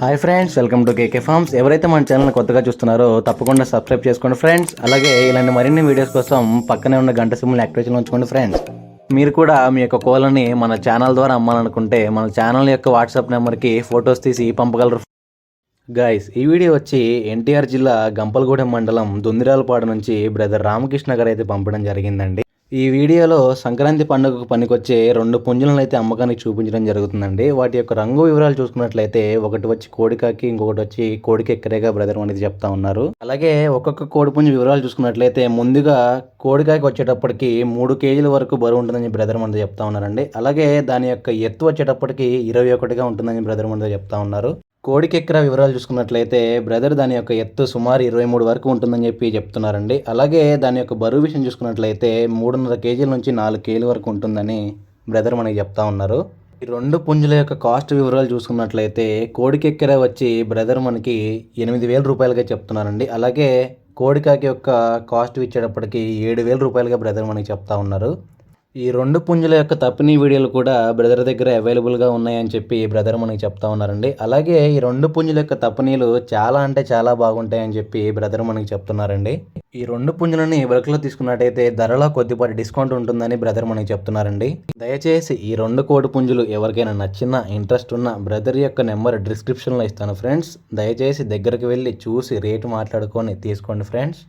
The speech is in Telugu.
Hi friends welcome to K K farms ఎవరైతే మన ఛానల్ కొత్తగా చూస్తున్నారో తప్పకుండా సబ్స్క్రైబ్ చేసుకోండి ఫ్రెండ్స్ అలాగే ఇలాంటి మరిన్ని వీడియోస్ కోసం పక్కనే ఉన్న గంట సిమ్ని యాక్టివేషన్ ఉంచుకోండి ఫ్రెండ్స్ మీరు కూడా మీ యొక్క కోళ్ళని మన ఛానల్ ద్వారా అమ్మాలనుకుంటే మన ఛానల్ యొక్క వాట్సాప్ నెంబర్కి ఫొటోస్ తీసి పంపగలరు. గైస్ ఈ వీడియో వచ్చి ఎన్టీఆర్ జిల్లా గంపలగూడెం మండలం దుందిరాలపాడు నుంచి బ్రదర్ రామకృష్ణ గారు అయితే పంపడం జరిగిందండి. ఈ వీడియోలో సంక్రాంతి పండుగకు పనికొచ్చే రెండు పుంజులను అయితే అమ్మకానికి చూపించడం జరుగుతుందండి. వాటి యొక్క రంగు వివరాలు చూసుకున్నట్లయితే ఒకటి వచ్చి కోడికాకి ఇంకొకటి వచ్చి కోడికి ఎక్కరేగా బ్రదర్ అనేది చెప్తా ఉన్నారు. అలాగే ఒక్కొక్క కోడి పుంజు వివరాలు చూసుకున్నట్లయితే ముందుగా కోడికాకి వచ్చేటప్పటికి మూడు కేజీల వరకు బరువు ఉంటుందని బ్రదర్ మనతో చెప్తా ఉన్నారండి. అలాగే దాని యొక్క ఎత్తు వచ్చేటప్పటికి ఇరవై ఒకటిగా ఉంటుందని బ్రదర్ మనతో చెప్తా ఉన్నారు. కోడికెక్కర వివరాలు చూసుకున్నట్లయితే బ్రదర్ దాని యొక్క ఎత్తు సుమారు ఇరవై మూడు వరకు ఉంటుందని చెప్పి చెప్తున్నారండి. అలాగే దాని యొక్క బరువు విషయం చూసుకున్నట్లయితే మూడున్నర కేజీల నుంచి నాలుగు కేజీల వరకు ఉంటుందని బ్రదర్ మనకి చెప్తా ఉన్నారు. ఈ రెండు పుంజుల యొక్క కాస్ట్ వివరాలు చూసుకున్నట్లయితే కోడికెక్కర వచ్చి బ్రదర్ మనకి ఎనిమిది వేల రూపాయలుగా చెప్తున్నారండి. అలాగే కోడికాకి యొక్క కాస్ట్ ఇచ్చేటప్పటికి ఏడు వేల రూపాయలుగా బ్రదర్ మనకి చెప్తా ఉన్నారు. ఈ రెండు పుంజుల యొక్క తప్పిని వీడియోలు కూడా బ్రదర్ దగ్గర అవైలబుల్గా ఉన్నాయని చెప్పి బ్రదర్ మనకి చెప్తా ఉన్నారండి. అలాగే ఈ రెండు పుంజుల యొక్క తప్పనీలు చాలా అంటే చాలా బాగుంటాయని చెప్పి బ్రదర్ మనకి చెప్తున్నారండి. ఈ రెండు పుంజులని బల్క్లో తీసుకున్నట్టయితే ధరలో కొద్దిపాటి డిస్కౌంట్ ఉంటుందని బ్రదర్ మనకి చెప్తున్నారండి. దయచేసి ఈ రెండు కోడి పుంజులు ఎవరికైనా నచ్చినా ఇంట్రెస్ట్ ఉన్న బ్రదర్ యొక్క నెంబర్ డిస్క్రిప్షన్లో ఇస్తాను ఫ్రెండ్స్ దయచేసి దగ్గరికి వెళ్ళి చూసి రేటు మాట్లాడుకొని తీసుకోండి ఫ్రెండ్స్